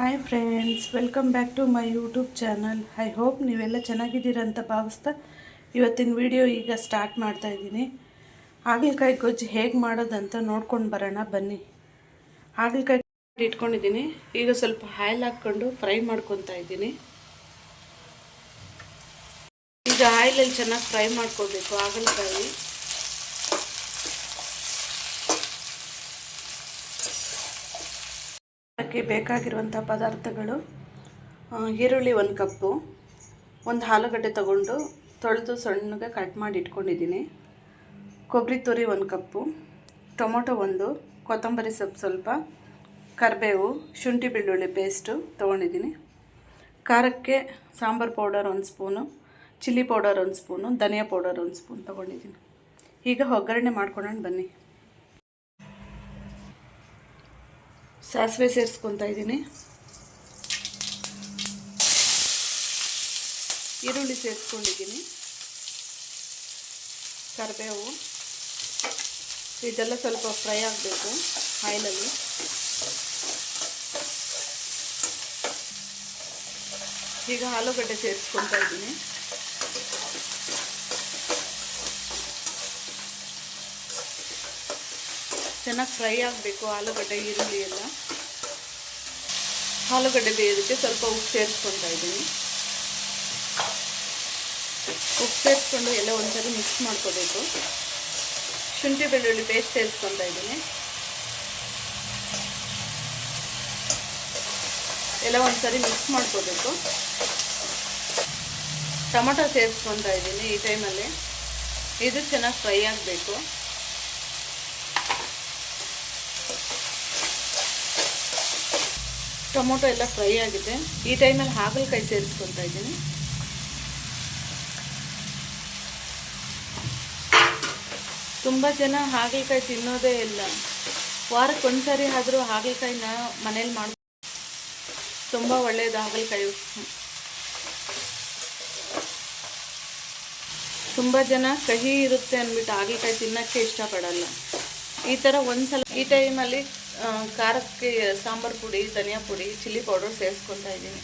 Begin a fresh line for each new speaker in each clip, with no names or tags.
Hi friends welcome back to my YouTube channel I hope ನೀವೆಲ್ಲ ಚೆನ್ನಾಗಿದ್ದೀರ ಅಂತ ಭಾವಿಸ್ತಾ ಇವತ್ತಿನ ವಿಡಿಯೋ ಈಗ ಸ್ಟಾರ್ಟ್ ಮಾಡ್ತಾ ಇದ್ದೀನಿ. ಹಾಗಲಕಾಯಿ ಗೊಜ್ಜು ಹೇಗೆ ಮಾಡೋದಂತ ನೋಡ್ಕೊಂಡು ಬರೋಣ, ಬನ್ನಿ. ಹಾಗಲಕಾಯಿ ಇಟ್ಕೊಂಡಿದ್ದೀನಿ. ಈಗ ಸ್ವಲ್ಪ ಆಯಿಲ್ ಹಾಕ್ಕೊಂಡು ಫ್ರೈ ಮಾಡ್ಕೊತಾ ಇದ್ದೀನಿ. ಈಗ ಆಯಿಲಲ್ಲಿ ಚೆನ್ನಾಗಿ ಫ್ರೈ ಮಾಡ್ಕೋಬೇಕು ಹಾಗಲಕಾಯಿ. ಅದಕ್ಕೆ ಬೇಕಾಗಿರುವಂಥ ಪದಾರ್ಥಗಳು ಈರುಳ್ಳಿ ಒಂದು ಕಪ್ಪು, ಒಂದು ಆಲೂಗಡ್ಡೆ ತಗೊಂಡು ತೊಳೆದು ಸಣ್ಣಗೆ ಕಟ್ ಮಾಡಿ ಇಟ್ಕೊಂಡಿದ್ದೀನಿ. ಕೊಬ್ಬರಿ ತುರಿ ಒಂದು ಕಪ್ಪು, ಟೊಮೊಟೊ ಒಂದು, ಕೊತ್ತಂಬರಿ ಸೊಪ್ಪು ಸ್ವಲ್ಪ, ಕರಿಬೇವು, ಶುಂಠಿ ಬೆಳ್ಳುಳ್ಳಿ ಪೇಸ್ಟು ತೊಗೊಂಡಿದ್ದೀನಿ. ಖಾರಕ್ಕೆ ಸಾಂಬಾರು ಪೌಡರ್ ಒಂದು ಸ್ಪೂನು, ಚಿಲ್ಲಿ ಪೌಡರ್ ಒಂದು ಸ್ಪೂನು, ಧನಿಯಾ ಪೌಡರ್ ಒಂದು ಸ್ಪೂನ್ ತೊಗೊಂಡಿದ್ದೀನಿ. ಈಗ ಒಗ್ಗರಣೆ ಮಾಡ್ಕೊಳ್ಳೋಣ ಬನ್ನಿ. ಸಾಸಿವೆ ಸೇರಿಸ್ಕೊತಾ ಇದ್ದೀನಿ ಈರುಳ್ಳಿ ಸೇರಿಸ್ಕೊಂಡಿದ್ದೀನಿ ಕರಿಬೇವು ಇದೆಲ್ಲ ಸ್ವಲ್ಪ ಫ್ರೈ ಆಗಬೇಕು ಆಯಿಲಲ್ಲಿ ಈಗ ಆಲೂಗಡ್ಡೆ ಸೇರಿಸ್ಕೊತಾ ಇದ್ದೀನಿ ಚೆನ್ನಾಗಿ ಫ್ರೈ ಆಗಬೇಕು, ಆಲೂಗಡ್ಡೆ, ಈರುಳ್ಳಿ ಎಲ್ಲ. ಆಲೂಗಡ್ಡೆ ಬೇಯೋದಕ್ಕೆ ಸ್ವಲ್ಪ ಉಪ್ಪು ಸೇರಿಸ್ಕೊತಾ ಇದ್ದೀನಿ. ಉಪ್ಪು ಸೇರಿಸ್ಕೊಂಡು ಎಲ್ಲ ಒಂದ್ಸರಿ ಮಿಕ್ಸ್ ಮಾಡ್ಕೋಬೇಕು. ಶುಂಠಿ, ಬೆಳ್ಳುಳ್ಳಿ ಪೇಸ್ಟ್ ಸೇರಿಸ್ಕೊತಾ ಇದ್ದೀನಿ. ಎಲ್ಲ ಒಂದ್ಸರಿ ಮಿಕ್ಸ್ ಮಾಡ್ಕೋಬೇಕು. ಟೊಮೊಟೊ ಸೇರಿಸ್ಕೊತಾ ಇದ್ದೀನಿ ಈ ಟೈಮಲ್ಲಿ ಇದು ಚೆನ್ನಾಗಿ ಫ್ರೈ ಆಗಬೇಕು. ಟೊಮೊಟೊ ಎಲ್ಲ ಫ್ರೈ ಆಗಿದೆ. ಈ ಟೈಮಲ್ಲಿ ಹಾಗಲಕಾಯಿ ಸೇರಿಸ್ಕೊತಾ ಇದ್ದೀನಿ. ತುಂಬ ಜನ ಹಾಗಲಕಾಯಿ ತಿನ್ನೋದೇ ಇಲ್ಲ. ವಾರಕ್ಕೆ ಒಂದ್ಸರಿ ಆದರೂ ಹಾಗಲಕಾಯಿನ ಮನೇಲಿ ಮಾಡ ತುಂಬ ಒಳ್ಳೆಯದು ಹಾಗಲಕಾಯಿ. ತುಂಬ ಜನ ಕಹಿ ಇರುತ್ತೆ ಅಂದ್ಬಿಟ್ಟು ಹಾಗಲಕಾಯಿ ತಿನ್ನೋಕ್ಕೆ ಇಷ್ಟಪಡಲ್ಲ. ಈ ಥರ ಒಂದ್ಸಲ ಈ ಟೈಮಲ್ಲಿ ಖಾರಕ್ಕೆ ಸಾಂಬಾರು ಪುಡಿ, ಧನಿಯಾ ಪುಡಿ, ಚಿಲ್ಲಿ ಪೌಡರ್ ಸೇರಿಸ್ಕೊತಾ ಇದ್ದೀನಿ.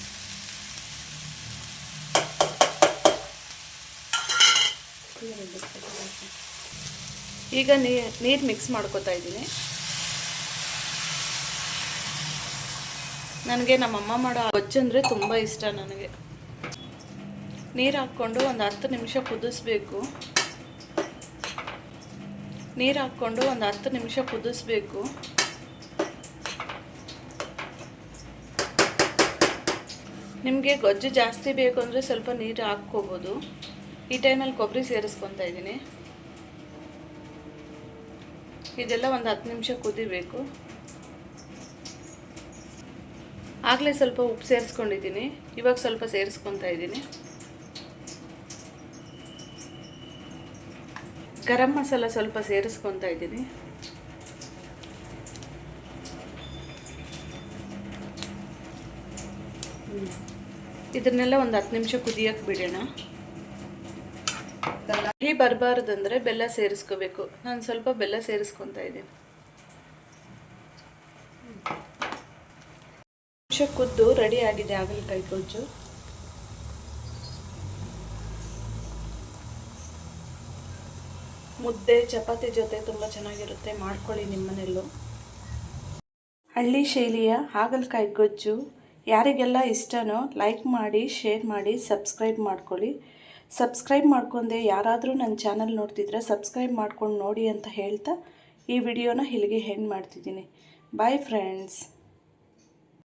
ಈಗ ನೀರು ಮಿಕ್ಸ್ ಮಾಡ್ಕೊತಾ ಇದ್ದೀನಿ. ನನಗೆ ನಮ್ಮಮ್ಮ ಮಾಡೋ ಗೊಜ್ಜಂದರೆ ತುಂಬ ಇಷ್ಟ ನನಗೆ. ನೀರು ಹಾಕ್ಕೊಂಡು ಒಂದು ಹತ್ತು ನಿಮಿಷ ಕುದಿಸ್ಬೇಕು. ನೀರು ಹಾಕ್ಕೊಂಡು ಒಂದು ಹತ್ತು ನಿಮಿಷ ಕುದಿಸ್ಬೇಕು. ನಿಮಗೆ ಗೊಜ್ಜು ಜಾಸ್ತಿ ಬೇಕು ಅಂದರೆ ಸ್ವಲ್ಪ ನೀರು ಹಾಕ್ಕೋಬೋದು. ಈ ಟೈಮಲ್ಲಿ ಕೊಬ್ಬರಿ ಸೇರಿಸ್ಕೊತಾ ಇದ್ದೀನಿ. ಇದೆಲ್ಲ ಒಂದು ಹತ್ತು ನಿಮಿಷ ಕುದಿಬೇಕು. ಆಗಲೇ ಸ್ವಲ್ಪ ಉಪ್ಪು ಸೇರಿಸ್ಕೊಂಡಿದ್ದೀನಿ. ಇವಾಗ ಸ್ವಲ್ಪ ಸೇರಿಸ್ಕೊತಾ ಇದ್ದೀನಿ. ಗರಂ ಮಸಾಲ ಸ್ವಲ್ಪ ಸೇರಿಸ್ಕೊತಾ ಇದ್ದೀನಿ. ಇದನ್ನೆಲ್ಲ ಒಂದು ಹತ್ತು ನಿಮಿಷ ಕುದಿಯಕ್ಕೆ ಬಿಡೋಣ. ಕಹಿ ಬರಬಾರ್ದಂದ್ರೆ ಬೆಲ್ಲ ಸೇರಿಸ್ಕೋಬೇಕು. ನಾನು ಸ್ವಲ್ಪ ಬೆಲ್ಲ ಸೇರಿಸ್ಕೊತಾ ಇದ್ದೀನಿ. ನಿಮಿಷ ಕುದ್ದು ರೆಡಿ ಆಗಿದೆ ಹಾಗಲಕಾಯಿ ಗೊಜ್ಜು. ಮುದ್ದೆ, ಚಪಾತಿ ಜೊತೆ ತುಂಬ ಚೆನ್ನಾಗಿರುತ್ತೆ. ಮಾಡ್ಕೊಳ್ಳಿ ನಿಮ್ಮನೆಲ್ಲೂ. ಹಳ್ಳಿ ಶೈಲಿಯ ಹಾಗಲಕಾಯಿ ಗೊಜ್ಜು. ಯಾರಿಗೆಲ್ಲ ಇಷ್ಟನೋ ಲೈಕ್ ಮಾಡಿ ಶೇರ್ ಮಾಡಿ ಸಬ್ಸ್ಕ್ರೈಬ್ ಮಾಡ್ಕೊಳ್ಳಿ. ಸಬ್ಸ್ಕ್ರೈಬ್ ಮಾಡ್ಕೊಂಡೆ ಯಾರಾದರೂ ನನ್ನ ಚಾನಲ್ ನೋಡ್ತಿದ್ರೆ ಸಬ್ಸ್ಕ್ರೈಬ್ ಮಾಡ್ಕೊಂಡು ನೋಡಿ ಅಂತ ಹೇಳ್ತಾ ಈ ವಿಡಿಯೋನ ಇಲ್ಲಿಗೆ ಹೆಂಡ್ ಮಾಡ್ತಿದ್ದೀನಿ. Bye friends